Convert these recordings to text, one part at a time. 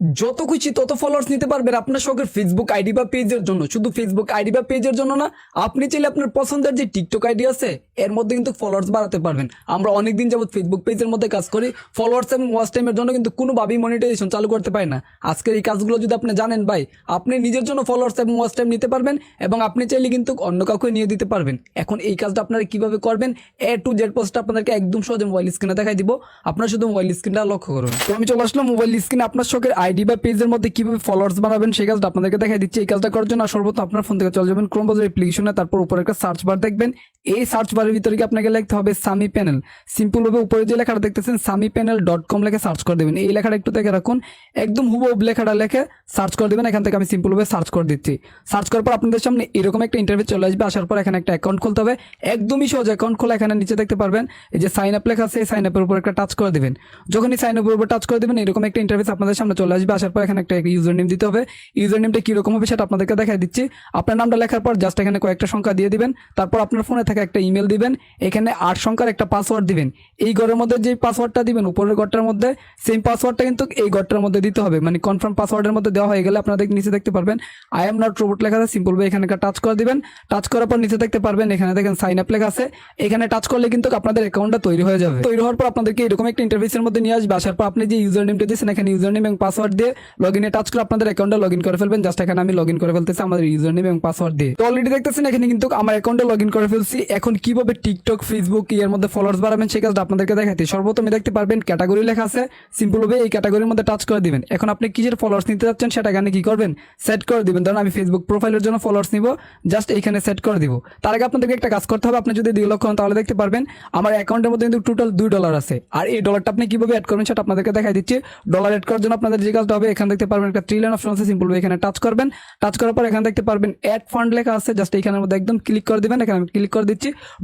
যত খুশি তত ফলোয়ার্স নিতে পারবেন আপনার শখের ফেসবুক আইডি বা পেজের জন্য। শুধু ফেসবুক আইডি বা পেজের জন্য না, আপনি চাইলে আপনার পছন্দের যে টিকটক আইডি আছে, এর মধ্যে কিন্তু ফলোয়ার্স বাড়াতে পারবেন। আমরা অনেকদিন যাবত ফেসবুক পেজের মধ্যে কাজ করি ফলোয়ার্স এবং ওয়াচ টাইমের জন্য কিন্তু কোনোভাবেই মনিটাইজেশন চালু করতে পারি না। আজকের এই কাজগুলো যদি আপনি জানেন ভাই, আপনি নিজের জন্য ফলোয়ার্স এবং ওয়াচ টাইম নিতে পারবেন এবং আপনি চাইলে কিন্তু অন্য কাউকে নিয়ে দিতে পারবেন। এখন এই কাজটা আপনারা কীভাবে করবেন, এ টু জেড পোস্টটা আপনাদেরকে একদম সহজে মোবাইল স্ক্রিনে দেখাই দিব। আপনার শুধু মোবাইল স্ক্রিনটা লক্ষ্য করুন। তো আমি চলে আসলাম মোবাইল স্ক্রিনে আপনার শখের আইডি বা পেজের মধ্যে কীভাবে ফলোয়ার্স বানাবেন সেই কাজটা আপনাদেরকে দেখাই দিচ্ছি। এই কাজটা করার জন্য সর্বত আপনার ফোন থেকে চলে যাবেন ক্রোম ব্রাউজার অ্যাপ্লিকেশনে তারপর উপরে একটা সার্চ বার দেখবেন। এই সার্চ বারের ভিতরে কি আপনাকে লিখতে হবে সামি প্যানেল সিম্পল ভাবে উপরে যে লেখাটা দেখতেছেন সামি প্যানেল ডট কম লেখে সার্চ করে দেবেন। এই লেখাটা একটু দেখে রাখুন। একদম হুবহু লেখাটা লেখে সার্চ করে দেবেন। এখান থেকে আমি সিম্পল ভাবে সার্চ করে দিচ্ছি। সার্চ করার পর আপনাদের সামনে এরকম একটা ইন্টারভিউ চলে আসবে। আসার পর এখানে একটা অ্যাকাউন্ট খুলতে হবে। একদমই সহজ অ্যাকাউন্ট খোলা এখানে নিচে দেখতে পারবেন। এই যে সাইন আপ লেখা আছে সাইন আপের উপর একটা টাচ করে দেবেন। যখনই সাইন আপের উপর টাচ করে দেবেন, এরকম একটা ইন্টারভিউ আপনাদের সামনে চলে আসবে। আসার পর এখানে একটা ইউজার নেম দিতে হবে। ইউজার নেমটা কীরকম হবে সেটা আপনাদেরকে দেখাই দিচ্ছি। আপনার নামটা লেখার পর জাস্ট এখানে কয়েকটা সংখ্যা দিয়ে দিবেন। তারপর আপনার ফোনে থাকা একটা ইমেল দিবেন, এখানে আট সংখ্যার একটা পাসওয়ার্ড দিবেন। এই ঘরের মধ্যে যে পাসওয়ার্ডটা দিবেন, উপরের ঘরটার মধ্যে সেম পাসওয়ার্ডটা কিন্তু এই ঘরটার মধ্যে দিতে হবে। মানে কনফার্ম পাসওয়ার্ডের মধ্যে দেওয়া হয়ে গেলে আপনাদের নিচে দেখতে পারবেন আই এম নট রোবট লেখা আছে সিম্পল এখানে টাচ করে দিবেন। টাচ করার পর নিচে দেখতে পারবেন, এখানে দেখেন সাইন আপ লেখা আছে। এখানে টাচ করলে কিন্তু আপনাদের অ্যাকাউন্টটা তৈরি হয়ে যাবে। তৈরি হওয়ার পর আপনাদেরকে এরকম একটা ইন্টারফেসের মধ্যে নিয়ে আসবে। আসার পর আপনি যে ইউজার নেমটা দিয়েছেন, এখানে ইউজার নেম এবং পাসওয়ার্ড দিয়ে লগ ইনে টাচ করে আপনাদের অ্যাকাউন্টে লগ ইন করে ফেলবেন। জাস্ট এখানে আমি লগ ইন করে ফেলতেছি, আমাদের ইউজার নেম এবং পাসওয়ার্ড দিয়ে। তো অলরেডি দেখতেছেন, এখানে কিন্তু আমার অ্যাকাউন্টে লগ ইন করে ফেলছি। এখন কীভাবে টিকটক ফেসবুক এর মধ্যে ফলোয়ার্স বাড়াবেন সেই কাজটা আপনাদেরকে দেখাইতে সর্বপ্রথমে দেখতে পারবেন ক্যাটাগরি লেখা আছে। সিম্পল ভাবে এই ক্যাটাগরির মধ্যে টাচ করে দিবেন। এখন আপনি কিসের ফলোয়ার্স নিতে যাচ্ছেন, সেটা এখানে কি করবেন? সেট করে দিবেন। ধরুন আমি ফেসবুক প্রোফাইলের জন্য ফলোয়ার্স নিব। জাস্ট এইখানে সেট করে দিব। তার আগে আপনাদেরকে একটা কাজ করতে হবে। আপনি যদি দুই লক্ষ হন তাহলে দেখতে পারবেন আমার অ্যাকাউন্টের মধ্যে কিন্তু টোটাল দুই ডলার আছে। আর এই ডলারটা আপনি কীভাবে অ্যাড করবেন, সেটা আপনাদেরকে দেখাই দিচ্ছি। ডলার অ্যাড করার জন্য আপনাদের যে কাজটা হবে, এখানে দেখতে পারবেন একটা ট্রিলিয়ন অপশন আছে। সিম্পল এখানে টাচ করবেন। টাচ করার পর এখানে দেখতে পারবেন অ্যাড ফান্ড লেখা আছে। জাস্ট এখানের মধ্যে একদম ক্লিক করে দিবেন। এখানে আমি ক্লিক করে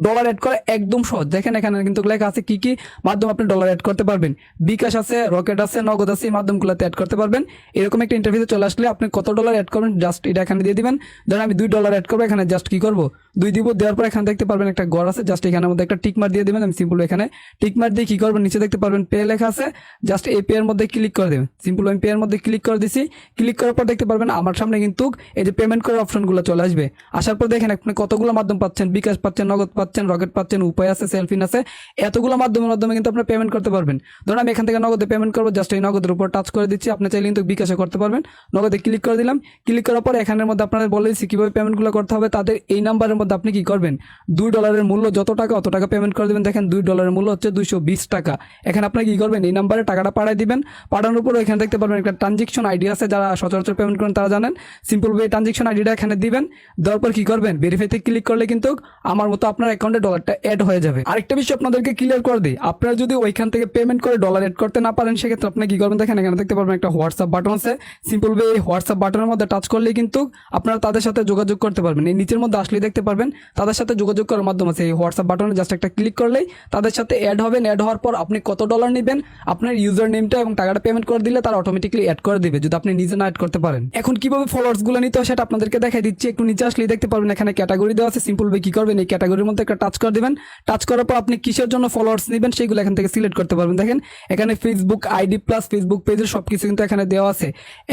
ডলার অ্যাড করা একদম সহজ। দেখেন এখানে কিন্তু লেখা আছে কি কি মাধ্যম আপনি ডলার অ্যাড করতে পারবেন। বিকাশ আছে রকেট আছে, নগদ আছে, এই মাধ্যমগুলোতে অ্যাড করতে পারবেন। এরকম একটা ইন্টারভিউতে চলে আসলে আপনি কত ডলার অ্যাড করবেন জাস্ট এটা এখানে দিয়ে দিবেন। ধরেন আমি দুই ডলার অ্যাড করব, এখানে জাস্ট কি করব? দুই দিব, দেওয়ার পর এখানে দেখতে পারবেন একটা গড় আছে জাস্ট এখানের মধ্যে একটা টিক মার দিয়ে দিবেন। আমি সিম্পল এখানে টিক মার দিয়ে কি করবেন নিচে দেখতে পারবেন পে লেখা আছে। জাস্ট এই পে এর মধ্যে ক্লিক করে দেবেন। সিম্পল আমি পে এর মধ্যে ক্লিক করে দিছি। ক্লিক করার পর দেখতে পারবেন আমার সামনে কিন্তু এই যে পেমেন্ট করার অপশনগুলো চলে আসবে। আসার পর দেখেন আপনি কতগুলো মাধ্যম পাচ্ছেন, বিকাশ পাচ্ছেন, নগদ পাচ্ছেন, রকেট পাচ্ছেন, উপায় আছে সেলফিন আছে, এতগুলো মাধ্যমের মাধ্যমে কিন্তু আপনি পেমেন্ট করতে পারবেন। ধরুন আমি এখান থেকে নগদে পেমেন্ট করব জাস্ট এই নগদের উপর টাচ করে দিচ্ছি, আপনি চাইলে কিন্তু বিকাশে করতে পারবেন। নগদে ক্লিক করে দিলাম ক্লিক করার পর এখানের মধ্যে আপনাদের বলে দিচ্ছি কীভাবে পেমেন্টগুলো করতে হবে, তাদের এই নাম্বারের মধ্যে আপনি কি করবেন? দুই ডলারের মূল্য যত টাকা, অত টাকা পেমেন্ট করে দেবেন। দেখেন, দুই ডলারের মূল্য হচ্ছে দুইশো বিশ টাকা। এখানে আপনি কি করবেন? এই নাম্বারে টাকাটা পাঠিয়ে দিবেন। পাঠানোর পর এখানে দেখতে পারবেন একটা ট্রানজেকশন আইডি আছে, যারা সচরাচর পেমেন্ট করেন তারা জানেন। সিম্পল ওয়ে ট্রানজেকশন আইডিটা এখানে দিবেন। দেওয়ার পর কি করবেন? ভেরিফাইতে ক্লিক করলে কিন্তু আমার মতো আপনার অ্যাকাউন্টে ডলারটা অ্যাড হয়ে যাবে। আরেকটা বিষয় আপনাদেরকে ক্লিয়ার করে দিই। আপনারা যদি ওইখান থেকে পেমেন্ট করে ডলার অ্যাড করতে না পারেন, সেক্ষেত্রে আপনি কি করবেন? দেখেন, এখানে দেখতে পারবেন একটা হোয়াটসঅ্যাপ বাটন আছে। সিম্পল ওয়ে এই হোয়াটসঅ্যাপ বাটনের মধ্যে টাচ করলে কিন্তু আপনারা তাদের সাথে যোগাযোগ করতে পারবেন। এই নিচের মধ্যে আসলে দেখতে পারবেন, তাদের সাথে যোগাযোগ করার মাধ্যম আছে। এই হোয়াটসঅ্যাপ বাটনে জাস্ট একটা ক্লিক করলেই তাদের সাথে অ্যাড হবেন। অ্যাড হওয়ার পর আপনি কত ডলার নেবেন? আপনার ইউজার নেমটা এবং টাকাটা পেমেন্ট করে দিলে তারা অটোমেটিকলি অ্যাড করে দিবে, যদি আপনি নিজে না অ্যাড করতে পারেন। এখন কীভাবে ফলোয়ার্সগুলো নিতে হয় সেটা আপনাদেরকে দেখাই দিচ্ছি। একটু নিচে আসলেই দেখতে পারবেন, এখানে ক্যাটাগরি দেওয়া আছে। সিম্পল ভাবে কি করবেন? এই ক্যাটাগরির মধ্যে একটা টাচ করে দিবেন। টাচ করার পর আপনি কিসের জন্য ফলোয়ার্স নেবেন সেগুলো এখান থেকে সিলেক্ট করতে পারবেন। দেখেন, এখানে ফেসবুক আইডি প্লাস ফেসবুক পেজের সব কিছু কিন্তু এখানে দেওয়া আছে।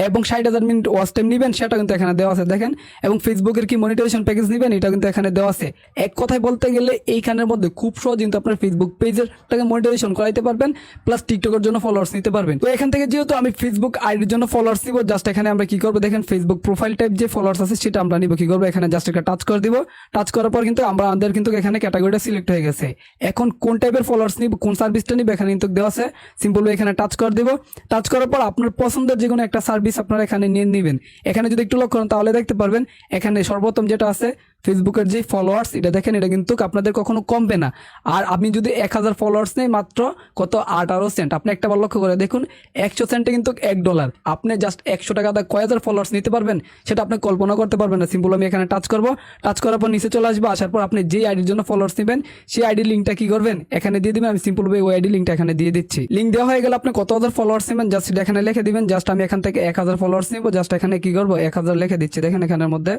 এবং ষাট হাজার মিনিট ওয়াচ টাইম নেবেন, সেটা কিন্তু এখানে দেওয়া আছে। দেখেন, এবং ফেসবুকের কি মনিটাইজেশন প্যাকেজ নেবেন এটা কিন্তু এখানে দেওয়া আছে। এক কথায় বলতে গেলে এইখানের মধ্যে খুব সহজ কিন্তু আপনার ফেসবুক পেজেরটাকে মনিটাইজেশন করাইতে পারবেন প্লাস টিকটকের জন্য ফলোয়ার্স নিতে পারবেন। তো এখান থেকে যেহেতু আমি ফেসবুক আইডির জন্য ফলোয়ার্স দিব জাস্ট এখানে আমরা কি করব? দেখেন ফেসবুক প্রোফাইল টাইপ যে ফলোয়ার্স আছে, সেটা আমরা নিব। কি করব? এখানে জাস্ট একটা টাচ করে দিব। টাচ করার পর কিন্তু আমরা আমাদের কিন্তু এখানে ক্যাটাগরিটা সিলেক্ট হয়ে গেছে। এখন কোন টাইপের ফলোয়ার্স নিব, কোন সার্ভিসটা নিব, এখানে কিন্তু দেওয়া আছে। সিম্পল এখানে টাচ করে দেবো। টাচ করার পর আপনার পছন্দের যে কোনো একটা সার্ভিস আপনারা এখানে নিয়ে নেবেন। এখানে যদি একটু লক্ষ্য করেন, তাহলে দেখতে পারবেন, এখানে সর্বোত্তম যেটা আছে ফেসবুকের যে ফলোয়ার্স এটা দেখেন, এটা কিন্তু আপনাদের কখনো কমবে না। আর আপনি যদি এক হাজার ফলোয়ার্স নেই মাত্র, কত? আঠারো সেন্ট আপনি একটা বার লক্ষ্য করে দেখুন, একশো সেন্টে কিন্তু এক ডলার আপনি জাস্ট একশো টাকা দা কয় হাজার ফলোয়ার্স নিতে পারবেন, সেটা আপনি কল্পনা করতে পারবেন না। সিম্পল আমি এখানে টাচ করব। টাচ করার পর নিচে চলে আসব, আসার পর আপনি যে আইডির জন্য ফলোয়ার্স নেবেন, সেই আইডি লিঙ্কটা কি করবেন? এখানে দিয়ে দিবেন, আমি সিম্পল ওই আইডি লিঙ্কটা এখানে দিয়ে দিচ্ছি। লিঙ্ক দেওয়া হয়ে গেলে আপনি কত হাজার ফলোয়ার্স নেবেন? জাস্ট সেটা এখানে লিখে দিবেন জাস্ট আমি এখান থেকে এক হাজার ফলোয়ার্স নেব জাস্ট এখানে কি করব? এক হাজার লিখে দিচ্ছি। দেখেন এখানের মধ্যে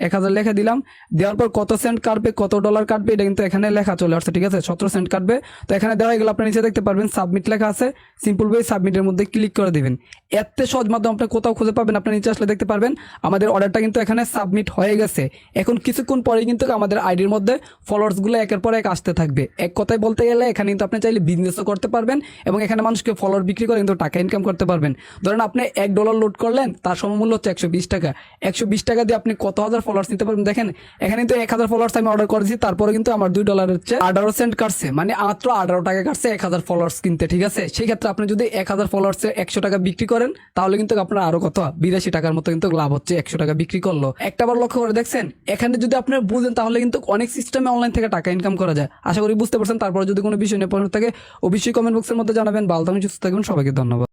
এক হাজার লেখা দিলাম। দেওয়ার পর কত সেন্ট কাটবে, কত ডলার কাটবে, এটা কিন্তু এখানে লেখা চলে আসছে, ঠিক আছে? সতেরো সেন্ট কাটবে। তো এখানে দেওয়া গেলে আপনি নিচে দেখতে পারবেন সাবমিট লেখা আছে। সিম্পল ওয়ে সাবমিটের মধ্যে ক্লিক করে দেবেন। এত সহজ মাধ্যম আপনি কোথাও খুঁজে পাবেন, আপনি নিচে আসলে দেখতে পারবেন, আমাদের অর্ডারটা কিন্তু এখানে সাবমিট হয়ে গেছে। এখন কিছুক্ষণ পরে কিন্তু আমাদের আইডির মধ্যে ফলোয়ার্সগুলো একের পর এক আসতে থাকবে। এক কথায় বলতে গেলে, এখানে কিন্তু আপনি চাইলে বিজনেসও করতে পারবেন এবং এখানে মানুষকে ফলোয়ার বিক্রি করে কিন্তু টাকা ইনকাম করতে পারবেন। ধরেন আপনি এক ডলার লোড করলেন, তার সমমূল্য হচ্ছে একশো বিশ টাকা। একশো বিশ টাকা দিয়ে আপনি কত হাজার ফলোয়ার্স নিতে পারবেন। দেখেন, এখানে কিন্তু এক হাজার ফলোয়ার্স আমি অর্ডার করেছি, তারপরে কিন্তু আমার দুই ডলার হচ্ছে আঠারো সেন্ট কাটছে। মানে মাত্র আঠারো টাকা কাটছে এক হাজার ফলোয়ার্স কিনতে, ঠিক আছে? সেই ক্ষেত্রে আপনি যদি এক হাজার ফলোয়ার্সে একশো টাকা বিক্রি করেন, তাহলে কিন্তু আপনার আরও কত? বিরাশি টাকার মতো কিন্তু লাভ হচ্ছে, একশো টাকা বিক্রি করল। একটা বার লক্ষ্য করে দেখছেন, এখানে যদি আপনি বুঝেন, তাহলে কিন্তু অনেক সিস্টেমে অনলাইন থেকে টাকা ইনকাম করা যায়। আশা করি বুঝতে পারছেন, তারপরে যদি কোনো বিষয় নিয়ে পড়ে থাকে, অবশ্যই কমেন্ট বক্সের মধ্যে জানাবেন। ভালো থাকবেন, সুস্থ থাকবেন, সবাইকে ধন্যবাদ।